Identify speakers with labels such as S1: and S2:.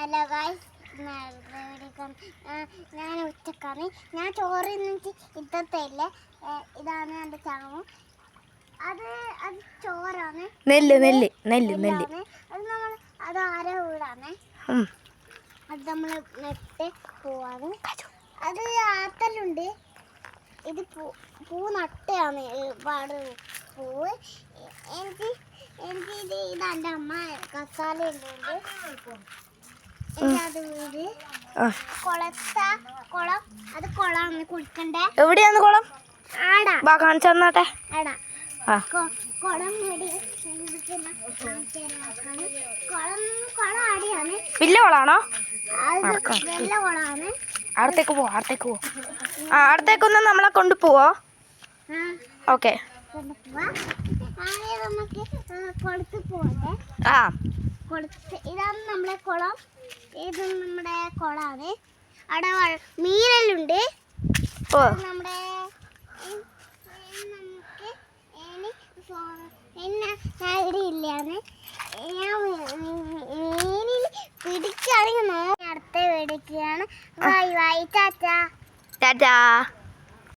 S1: Hello guys ഞാൻ ഉച്ചക്കാണ്. ഞാൻ ചോറ് നിന്നിട്ട് ഇത്തത്തില്ല ഇതാണ് എന്റെ ചാമം. അത് അത് ചോറാണ്.
S2: നെല്ല് നെല്ല് നെല്ല് നെല്ല്.
S1: അത് നമ്മൾ അത് ആരെ വീടാണ്? അത് നമ്മൾ നെട്ട് പോവാണ്. അത് ആത്തലുണ്ട്. ഇത് പൂ പൂ നട്ടയാണ് ഒരുപാട് പൂവ് എനിക്ക് എനിക്ക് ഇത് ഇത് എന്റെ അമ്മ കസാല ഉണ്ട് കുളത്ത കുളം.
S2: വാ കാണിച്ചു തന്നാട്ടെ.
S1: ആടാ.
S2: ആ.
S1: കൊ- കുളം നേടി കുളം കുളം ആടിയാണ്
S2: വലിയ കുളമാണോ
S1: അത്
S2: നടക്കാം.
S1: വെള്ള കുളമാണ്
S2: അടുത്തേക്ക് പോവാ അടുത്തേക്ക് പോവാ. ആ അടുത്തേക്കൊന്ന് നമ്മളെ കൊണ്ടുപോവോ? ഓക്കെ. ആ.
S1: ഇതാണ് നമ്മുടെ കുളം. ഇത് നമ്മുടെ കുളമാണ് അവിടെ മീനലുണ്ട് നമ്മുടെ ഞാൻ ഇവിടെ ഇല്ലാന്ന് ഞാൻ മീനിൽ പിടിക്കുകയാണെങ്കിൽ അടുത്ത പിടിക്കുകയാണ് വായി വായി ചാച്ചാ
S2: ടാറ്റാ.